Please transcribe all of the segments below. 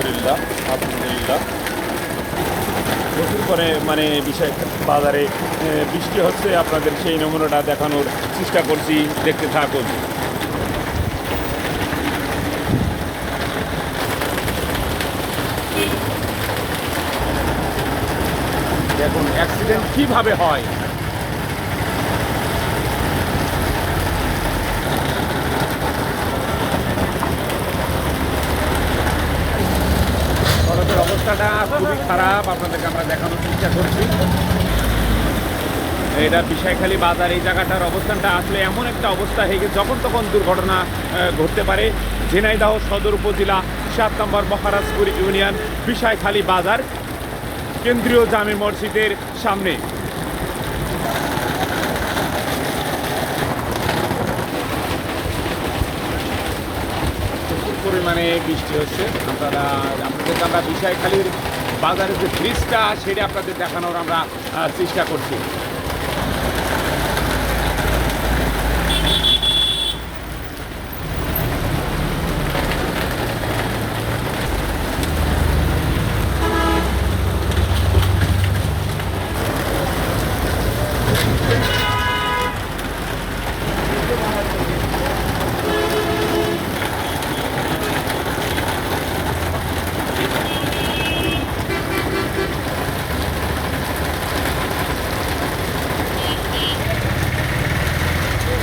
আলহামদুলিল্লাহ আলহামদুলিল্লাহ। প্রচুর করে মানে বিষয় বাজারে বৃষ্টি হচ্ছে, আপনাদের সেই নমুনাটা দেখানোর চেষ্টা করছি, দেখতে থাকুন। দেখুন অ্যাক্সিডেন্ট কীভাবে হয়? অবস্থাটা খুবই খারাপ। আপনাদেরকে আমরা দেখানোর চেষ্টা করছি। এটা বিষয়খালী বাজার, এই জায়গাটার অবস্থানটা আসলে এমন একটা অবস্থা হয়ে গেছে, যখন তখন দুর্ঘটনা ঘটতে পারে। ঝিনাইদহ সদর উপজেলা, সাত নম্বর মহারাজপুর ইউনিয়ন বিষয়খালী বাজার, কেন্দ্রীয় জামে মসজিদের সামনে প্রচুর পরিমাণে বৃষ্টি হচ্ছে। আপনারা আপনাদেরকে আমরা বিষয়খালীর বাজারের যে ব্রিজটা, সেটা আপনাদের দেখানোর আমরা চেষ্টা করছি।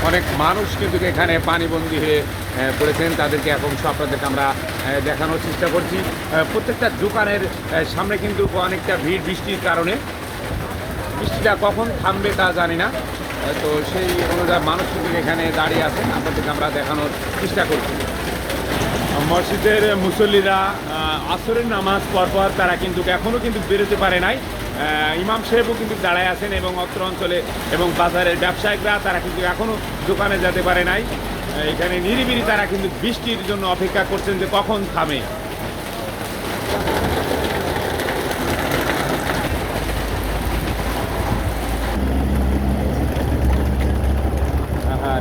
অনেক মানুষ কিন্তু এখানে পানিবন্দী হয়ে পড়েছেন। তাদেরকে এখন আপনাদেরকে আমরা দেখানোর চেষ্টা করছি। প্রত্যেকটা দোকানের সামনে কিন্তু অনেকটা ভিড় বৃষ্টির কারণে। বৃষ্টিটা কখন থামবে তা জানি না। তো সেই অনুযায়ী মানুষ কিন্তু এখানে দাঁড়িয়ে আছেন। আপনাদেরকে আমরা দেখানোর চেষ্টা করছি। মসজিদের মুসল্লিরা আসরের নামাজ পরপর তারা কিন্তু এখনও কিন্তু বেরোতে পারে নাই। ইমাম সাহেবও কিন্তু দাঁড়ায় আছেন এবং অত্র অঞ্চলে এবং বাজারের ব্যবসায়িকরা, তারা কিন্তু এখনও দোকানে যেতে পারে নাই। এখানে নিরিবিরি তারা কিন্তু বৃষ্টির জন্য অপেক্ষা করছেন যে কখন থামে।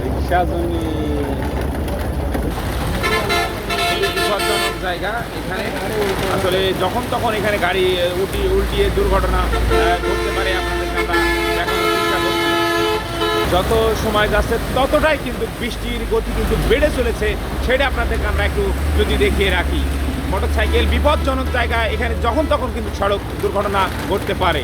রিক্সা জমি খুবই জায়গা, এখানে। আসলে যখন তখন এখানে গাড়ি উল্টি উল্টিয়ে দুর্ঘটনা ঘটতে পারে আমরা যত সময় যাচ্ছে, ততটাই কিন্তু বৃষ্টির গতি কিন্তু বেড়ে চলেছে, সেটা আপনাদেরকে আমরা একটু যদি দেখিয়ে রাখি। মোটরসাইকেল বিপজ্জনক জায়গা, এখানে যখন তখন কিন্তু সড়ক দুর্ঘটনা ঘটতে পারে।